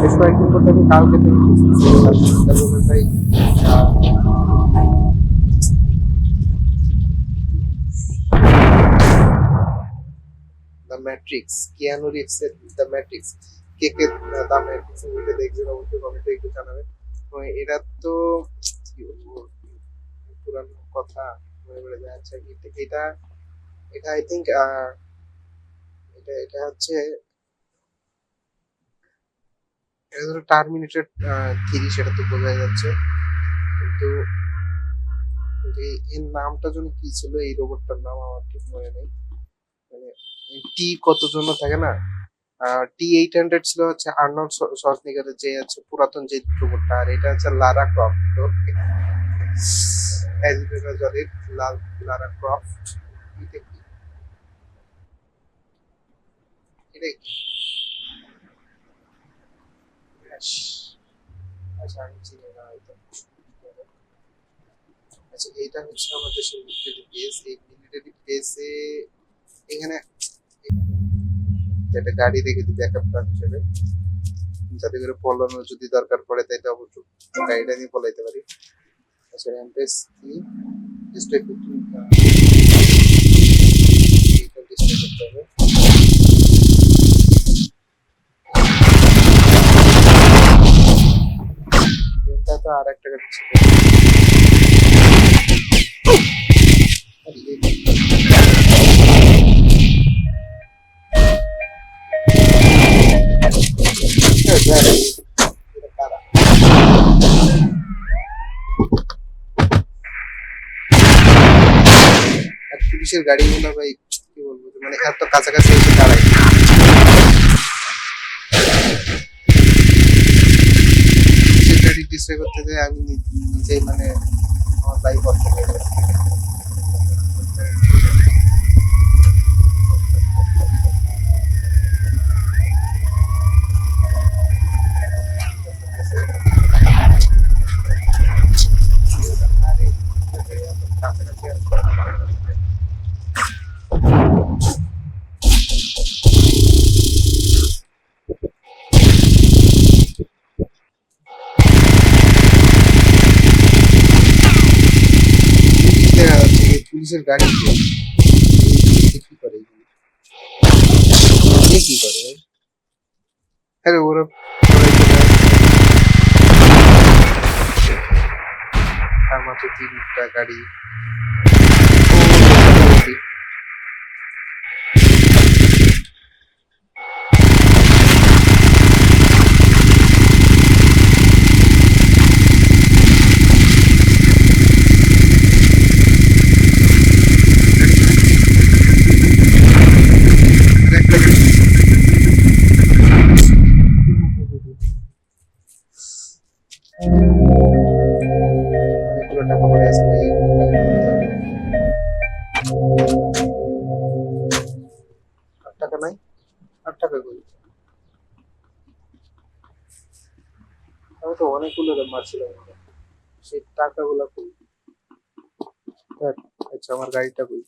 বেশ কয়েকদিন করতে আমি কালকে থেকে দ্য ম্যাট্রিক্স কিয়ানো রিভসের দ্য ম্যাট্রিক্স কে কে দ্য ম্যাট্রিক্স মুভিটা দেখছেন অবশ্যই কমেন্টে একটু জানাবেন। এরা তো, কি বলব, পুরানো কথা মনে পড়ে যায়। আচ্ছা এটা এটা আই থিঙ্ক এটা এটা হচ্ছে এটা ধরো টার্মিনেটেড থ্রি সেটা তো বোঝা যাচ্ছে। কিন্তু এর নামটা যেন কি ছিল? এই রোবটটার নাম আমার ঠিক মনে নেই। মানে টি কত জন্য থাকে না? টি এইট হান্ড্রেড ছিল হচ্ছে আর্নল্ড সসনিগারের যে আছে পুরাতন যে রোবটটা আর এটা হচ্ছে লারা ক্রফট অ্যাঞ্জেলিনা জলির লারা ক্রফট এটা কি এটা কি Ash. আচ্ছা আচ্ছা এটা হচ্ছে আমাদের গাড়ি রেখে দিই ব্যাকআপ প্ল্যান যাতে করে পলানো যদি দরকার পড়ে তাইলে অবশ্য গাড়িটা নিয়ে পলাইতে পারি আচ্ছা এটা আর কারা? আর পুলিশের গাড়িগুলো ভাই কি বলব মানে এত কাছাকাছি এসে দাঁড়ায় সিকিউরিটি করতে যাই আমি নিজেই মানে আমার করতে অর্থ যাচ্ছে এই পুলিশের গাড়ি কে? এ কি করে টাকা কই আমি তো অনেকগুলো মারছিলাম। সেই টাকাগুলো কই? আচ্ছা আমার গাড়িটা কই?